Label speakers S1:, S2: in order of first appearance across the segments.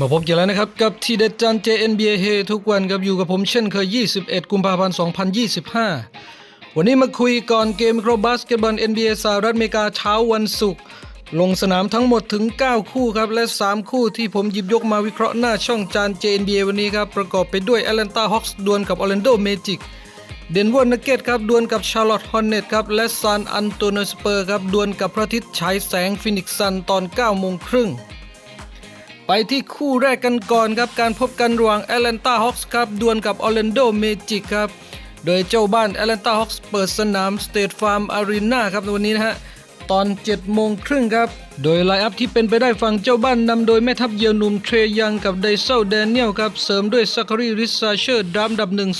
S1: มาพบกันแล้วนะครับ กับทีเด็ดจัน JNBA เฮทุกวันกับอยู่กับผมเช่นเคย 21 กุมภาพันธ์ 2025 วันนี้มาคุยก่อนเกมโครบาสเกตบอล NBA สหรัฐอเมริกาเช้าวันศุกร์ลงสนามทั้งหมดถึง 9 คู่ครับ และ 3 คู่ที่ผมหยิบยกมาวิเคราะห์หน้าช่องจาน JNBA วันนี้ครับ ประกอบไปด้วย Atlanta Hawks ดวลกับ Orlando Magic เดนเวอร์นักเก็ตครับดวลกับชาร์ลอตฮอนเนตครับและซานอันโตนสเปอร์ครับดวลกับพระอาทิตย์ฉายแสงฟินิกซ์ซันตอน9โมงครึ่ง ไปที่คู่แรกกันก่อนครับ การพบกันระหว่าง Atlanta Hawks ครับดวลกับ Orlando Magic ครับ โดยเจ้าบ้าน Atlanta Hawks เปิดสนาม State Farm Arena ครับในวันนี้นะฮะตอน7โมงครึ่งครับ โดยไลน์อัพที่เป็นไปได้ฝั่งเจ้าบ้านนำโดยแม่ทัพเยือนหนุ่มเทรยังกับไดเซลแดเนียลครับ เสริมด้วยซักคารีริซาเชอร์ดัมดับหนึ่ง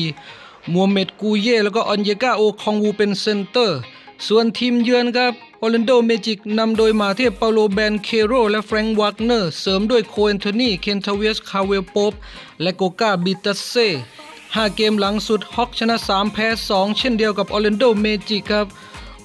S1: 2024 มัวเมดกูเย่แล้วก็ออนเยกาโอคองวูเป็นเซนเตอร์ ส่วนทีมเยือนครับ ออร์แลนโดเมจิกนำโดยมาเทพเปาโลแบนเคโรและแฟรงค์วากเนอร์ เสริมด้วยโคเอนโทนีเคนทาเวสคาเวลโปปและโกกาบิตัสเซ่ห้าเกมหลังสุดฮอกชนะ 3 แพ้ 2 เช่นเดียวกับออร์แลนโดเมจิกครับ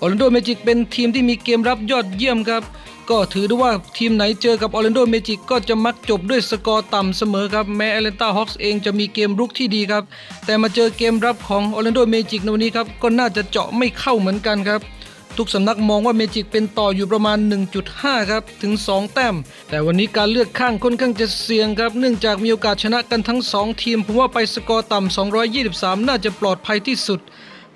S1: ออร์แลนโดเมจิกเป็นทีมที่มีเกมรับยอดเยี่ยมครับ ก็ถือได้ว่าทีมไหนเจอกับออร์แลนโดเมจิกก็จะมักจบด้วยสกอร์ต่ำเสมอครับ แม้แอตแลนตาฮอคส์เองจะมีเกมรุกที่ดีครับ แต่มาเจอเกมรับของออร์แลนโดเมจิกในวันนี้ครับ ก็น่าจะเจาะไม่เข้าเหมือนกันครับ ทุกสำนักมองว่าเมจิกเป็นต่ออยู่ประมาณ 1.5 ครับ ถึง 2 แต้ม แต่วันนี้การเลือกข้างค่อนข้างจะเสี่ยงครับ เนื่องจากมีโอกาสชนะกันทั้ง 2 ทีม ผมว่าไปสกอร์ต่ำ 223 น่าจะปลอดภัยที่สุด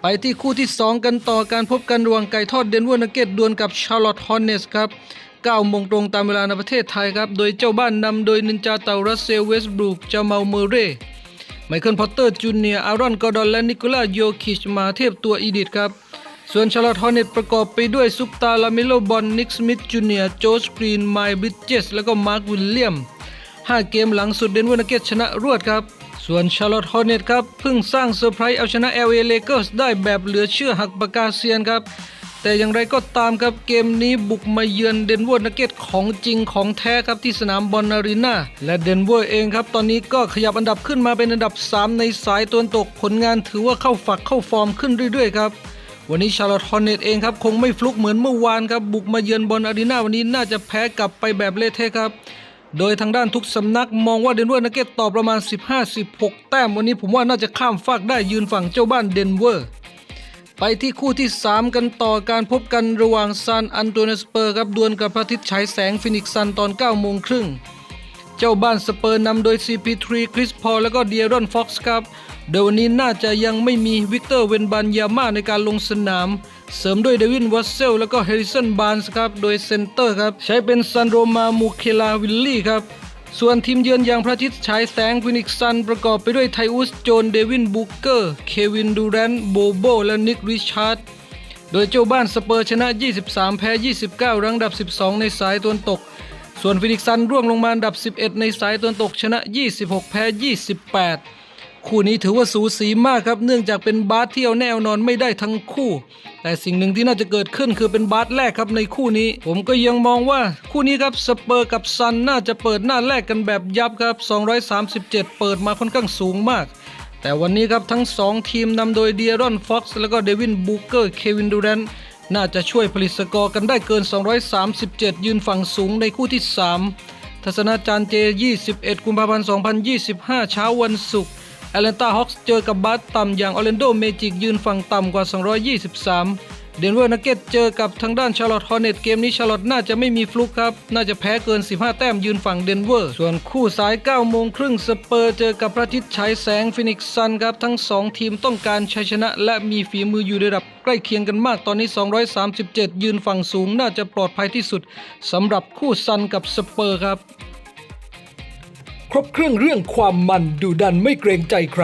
S1: ไปที่คู่ที่ 2 กันต่อการพบกันระหว่างไก่ทอดเดนเวอร์นักเก็ตดวลกับชาร์ลอตฮอนเนสครับ9โมงตรงตามเวลาในประเทศไทยครับ โดยเจ้าบ้านนำโดยนินจาเตารัสเซลเวสบรูกจามาลเมเร่ไมเคิลพอตเตอร์จูเนียร์อารอนกอร์ดอนและนิโคล่าโยคิชมาเทพตัวอีดิทครับ ส่วนชาร์ลอตฮอร์เนตประกอบไปด้วยซุปตาลาเมโลบอลนิกสมิธจูเนียร์โจสกรีนไมล์บริดเจสแล้วก็มาร์ควิลเลียม 5 เกมหลังสุดเดนเวอร์นักเก็ตชนะรวดครับ ส่วนชาร์ลอตฮอร์เนตครับเพิ่งสร้างเซอร์ไพรส์เอาชนะ LA Lakers ได้แบบเหลือเชื่อหักปากกาเซียนครับ แต่อย่างไรก็ตามครับเกมนี้บุกมาเยือนเดนเวอร์นักเก็ตของจริงของแท้ครับที่สนามบอลนารีนาและเดนเวอร์เองครับตอนนี้ก็ขยับอันดับขึ้นมาเป็นอันดับ 3 ในสายตะวันตกผลงานถือว่าเข้าฝักเข้าฟอร์มขึ้นเรื่อยๆครับ วันนี้ชาร์ลอตฮอร์เนตเองครับ คงไม่ฟลุกเหมือนเมื่อวานครับ บุกมาเยือนบอลอารีนาวันนี้น่าจะแพ้กลับไปแบบเละเทะครับ โดยทางด้านทุกสำนักมองว่าเดนเวอร์นักเก็ตต่อประมาณ 15-16 แต้ม วันนี้ผมว่าน่าจะข้ามฟากได้ยืนฝั่งเจ้าบ้านเดนเวอร์ ไปที่คู่ที่ 3 กันต่อการพบกันระหว่างซานอันโตนสเปอร์ครับดวลกับพระอาทิตย์ฉายแสงฟินิกซ์ซันตอน9โมงครึ่ง เจ้าบ้านสเปอร์นำโดย CP3 คริสพอลแล้วก็เดียรอนฟ็อกซ์ครับโดยวันนี้น่าจะยังไม่มีวิกเตอร์เวนบันยาม่าในการลงสนาม เสริมด้วยเดวินวัสเซลแล้วก็เฮริสันบานส์ครับ โดยเซนเตอร์ครับ ใช้เป็นซันโรมามูเคลาวิลลี่ครับ ส่วนทีมเยือนอย่างพระอาทิตย์ฉายแสงฟินิกซัน ประกอบไปด้วยไทอุสโจนเดวินบุกเกอร์ เควินดูแรนโบโบ และนิกริชาร์ดโดยเจ้าบ้านสเปอร์ชนะ 23 แพ้ 29 รังดับ 12 ในสายตะวันตก ส่วนฟินิกซันร่วงลงมาอันดับ 11 ในสายตะวันตกชนะ 26 แพ้ 28 คู่นี้ถือว่าสูสีมากครับ เนื่องจากเป็นบาสที่เอาแนวนอนไม่ได้ทั้งคู่ แต่สิ่งหนึ่งที่น่าจะเกิดขึ้นคือเป็นบาสแรกครับในคู่นี้ ผมก็ยังมองว่าคู่นี้ครับสเปอร์กับซันน่าจะเปิดหน้าแรกกันแบบยับครับ 237 เปิดมาค่อนข้างสูงมากแต่วันนี้ครับทั้ง 2 ทีมนำโดยเดียรอนฟ็อกซ์แล้วก็เดวินบูเกอร์ เควินดูแรน น่าจะช่วยผลิตสกอร์กันได้เกิน 237 ยืนฝั่งสูงในคู่ที่ 3 ทัศนาจารย์เจ 21 กุมภาพันธ์ 2025 เช้าวันศุกร์แอตแลนตาฮอคส์เจอกับบาสต่ำอย่างออร์แลนโดเมจิกยืนฝั่งต่ำกว่า 223 เดนเวอร์นักเก็ตเจอกับทางด้านชาร์ลอตฮอร์เนตเกมนี้ชาร์ลอตน่าจะไม่มีฟลุกครับ น่าจะแพ้เกิน 15 แต้มยืนฝั่งเดนเวอร์ ส่วนคู่สาย9โมงครึ่งสเปอร์เจอกับพระอาทิตย์ฉายแสงฟินิกซ์ซันครับ ทั้ง 2 ทีมต้องการชัยชนะ และมีฝีมืออยู่ในระดับใกล้เคียงกันมากตอนนี้ 237 ยืนฝั่งสูง น่าจะปลอดภัยที่สุดสำหรับคู่ซันกับสเปอร์ครับ ครบเครื่องเรื่องความมันดูดันไม่เกรงใจใคร